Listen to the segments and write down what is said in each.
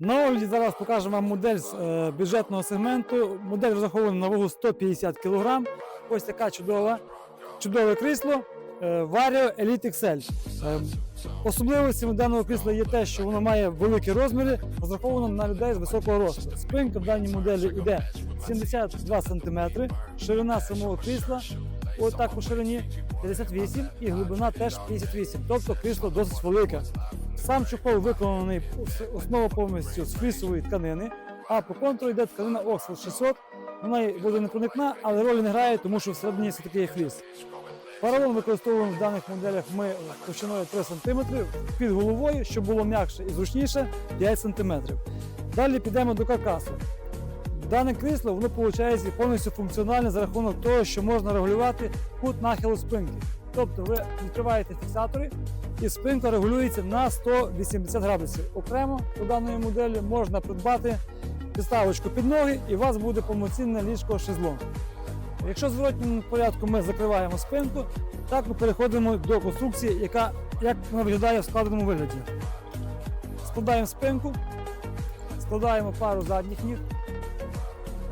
На огляді зараз покажемо вам модель з е, бюджетного сегменту. Модель розрахована на вагу 150 кг. Ось така чудова, чудове крісло е, Vario Elite XL. Е, Особливостями даного крісла є те, що воно має великі розміри, розраховано на людей з високого росту. Спинка в даній моделі йде 72 см, ширина самого крісла отак по ширині 58 і глибина теж 58, тобто крісло досить велике. Сам чохол виконаний основа повністю з флісової тканини, а по контуру йде тканина Oxford 600. Вона буде непроникна, але ролі не грає, тому що всередині все таки є фліс. Поролон використовуємо в даних моделях ми товщиною 3 см під головою, щоб було м'якше і зручніше 5 см. Далі підемо до каркасу. Дане крісло воно виходить повністю функціональне за рахунок того, що можна регулювати кут нахилу спинки. Тобто ви відкриваєте фіксатори і спинка регулюється на 180 градусів. Окремо у даної моделі можна придбати підставочку під ноги і у вас буде повноцінне ліжко шезлонг. Якщо в зворотньому порядку ми закриваємо спинку, так ми переходимо до конструкції, яка як виглядає в складеному вигляді. Складаємо спинку, складаємо пару задніх ніг.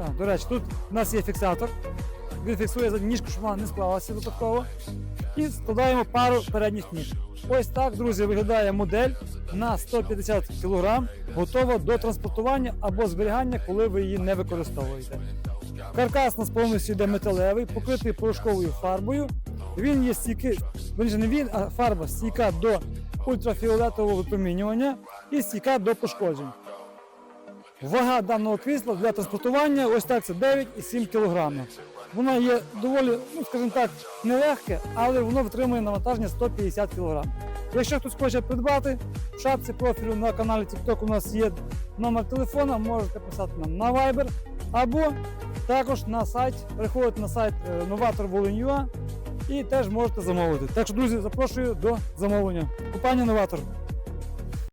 А, до речі, тут у нас є фіксатор. Він фіксує задню ніжку, щоб вона не склалася випадково. І складаємо пару передніх ніг. Ось так, друзі, виглядає модель на 150 кг, готова до транспортування або зберігання, коли ви її не використовуєте. Каркас у нас повністю йде металевий, покритий порошковою фарбою. Він є стійкий, не він, а фарба стійка до ультрафіолетового випромінювання і стійка до пошкоджень. Вага даного крісла для транспортування ось так це 9,7 кг. Воно є доволі, ну скажімо так, нелегке, але воно витримує навантаження 150 кг. Якщо хтось хоче придбати, в шапці профілю на каналі TikTok у нас є номер телефона, можете писати нам на Viber або також на сайт, переходите на сайт е, Novator Volyn.ua і теж можете замовити. Так що, друзі, запрошую до замовлення. Компанія Новатор.